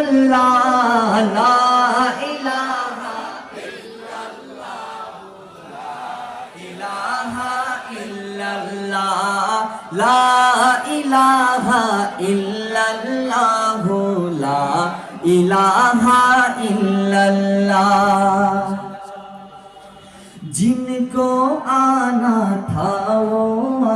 ইল্লাল্লাহ লা ইলাহা ইল্লাল্লাহ ইলাহা ইল্লাল্লাহ লা ইলাহা ইল্লাল্লাহ, লা ইলাহা ইল্লাল্লাহ। জিনকো আনা থাও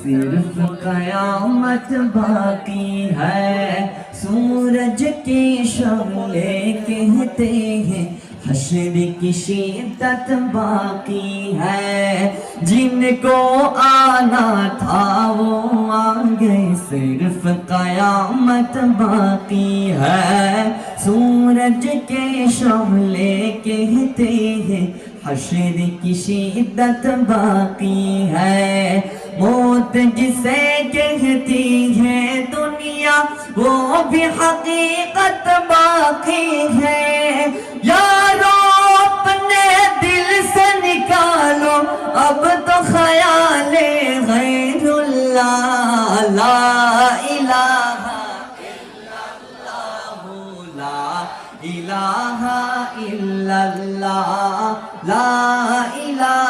सिर्फ़ कयामत बाकी है। सूरज के शमले कहते हैं, हशर की शिद्दत बाकी है। जिनको आना था वो आ गए सिर्फ़ कयामत बाकी है। सूरज के शमले कहते हैं, हशर की शिद्दत बाकी है। जिसे कहती है दुनिया, वो भी हकीकत बाकी है। यारो, अपने दिल से निकालो, अब तो ख्याल है ला इलाहा ला इलाहा इल्लल्लाह, ला इलाहा